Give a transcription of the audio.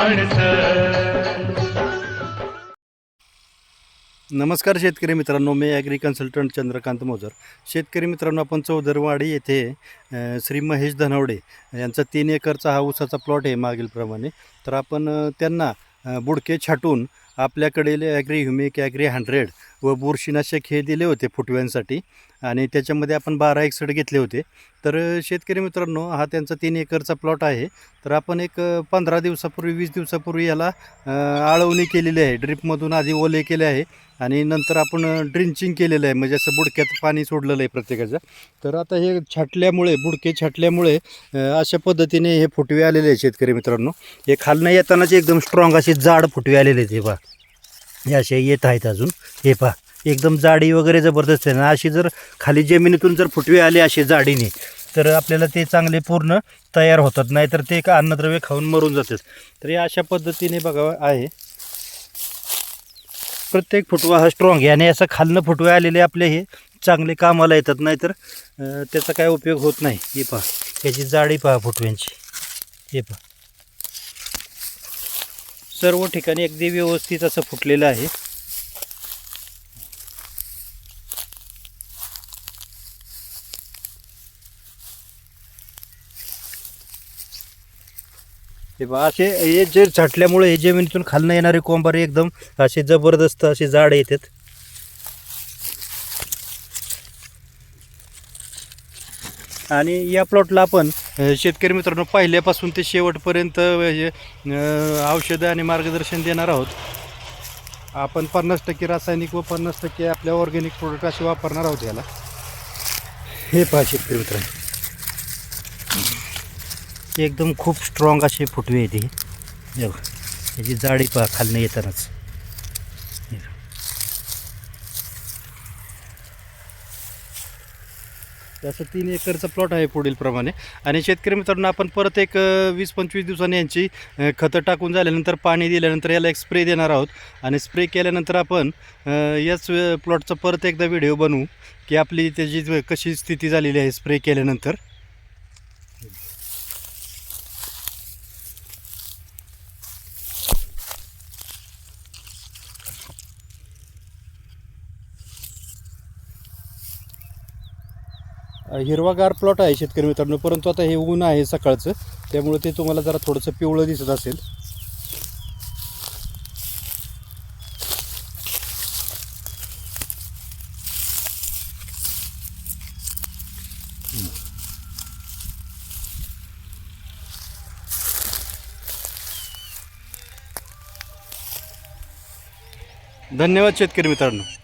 माणसं नमस्कार शेतकरी मित्रांनो मी ॲग्री कन्सल्टंट चंद्रकांत मोजर. शेतकरी मित्रांनो आपण चौदरवाडी येथे श्री महेश धनवडे यांचा तीन एकरचा हा ऊसाचा प्लॉट आहे मागीलप्रमाणे. तर आपण त्यांना बुडके छाटून आपल्याकडील ॲग्री ह्युमिक ॲग्री हंड्रेड व बुरशीनाशक हे दिले होते फुटव्यांसाठी. आणि त्याच्यामध्ये आपण बारा एकसठ घेतले होते. तर शेतकरी मित्रांनो हा त्यांचा तीन एकरचा प्लॉट आहे. तर आपण एक पंधरा दिवसापूर्वी वीस दिवसापूर्वी याला आळवणी केलेली आहे. ड्रिपमधून आधी ओले केले आहे. आणि नंतर आपण ड्रिंचिंग केलेलं आहे. म्हणजे असं बुडक्यात पाणी सोडलेलं आहे प्रत्येकाचं. तर आता हे छाटल्यामुळे बुडके छाटल्यामुळे अशा पद्धतीने हे फुटवे आलेले आहेत शेतकरी मित्रांनो. हे खालनं येतानाच एकदम स्ट्रॉंग असे जाड फुटवे आलेले आहेत हे पहा. हे असे येत आहेत अजून. हे पहा. एकदम जाडी वगैरे जबरदस्त आहे. ना अशी जर खाली जमिनीतून जर फुटवे आले असे जाडीने तर आपल्याला ते चांगले पूर्ण तयार होतात. नाहीतर ते का अन्नद्रव्य खाऊन मरून जातात. तर हे अशा पद्धतीने बघा आहे. प्रत्येक फुटवा हा स्ट्रॉंग आहे आणि असं खालनं फुटवे आलेले आपले हे चांगले कामाला येतात. नाहीतर त्याचा काय उपयोग होत नाही. हे पहा. त्याची जाडी पहा फुटव्यांची. हे पहा. सर्व ठिकाणी अगदी व्यवस्थित असं फुटलेलं आहे. हे बा असे हे जे छाटल्यामुळे हे जमिनीतून खालनं येणारे कोंबारे एकदम असे जबरदस्त असे जाड येतात. आणि या प्लॉटला आपण शेतकरी मित्रांनो पहिल्यापासून ते शेवटपर्यंत हे, औषधं आणि मार्गदर्शन देणार आहोत. आपण पन्नास टक्के रासायनिक व पन्नास टक्के आपल्या ऑर्गॅनिक प्रोडक्ट असे वापरणार आहोत याला. हे पहा शेतकरी मित्रांनो. एकदम खूप स्ट्रॉंग असे फुटवे आहेत हे याची जाडी पहा खालनं येतानाच. असं तीन एकरचा प्लॉट आहे पुढील प्रमाणे. आणि शेतकरी मित्रांनो आपण परत एक वीस पंचवीस दिवसांनी यांची खतं टाकून झाल्यानंतर पाणी दिल्यानंतर याला एक स्प्रे देणार आहोत. आणि स्प्रे केल्यानंतर आपण याच प्लॉटचा परत एकदा व्हिडिओ बनवू की आपली त्याची कशी स्थिती झालेली आहे स्प्रे केल्यानंतर. हिरवागार प्लॉट आहे शेतकरी मित्रांनो परंतु आता हे ऊन आहे सकाळचं त्यामुळे ते तुम्हाला जरा थोडंसं पिवळं दिसत असेल. धन्यवाद शेतकरी मित्रांनो.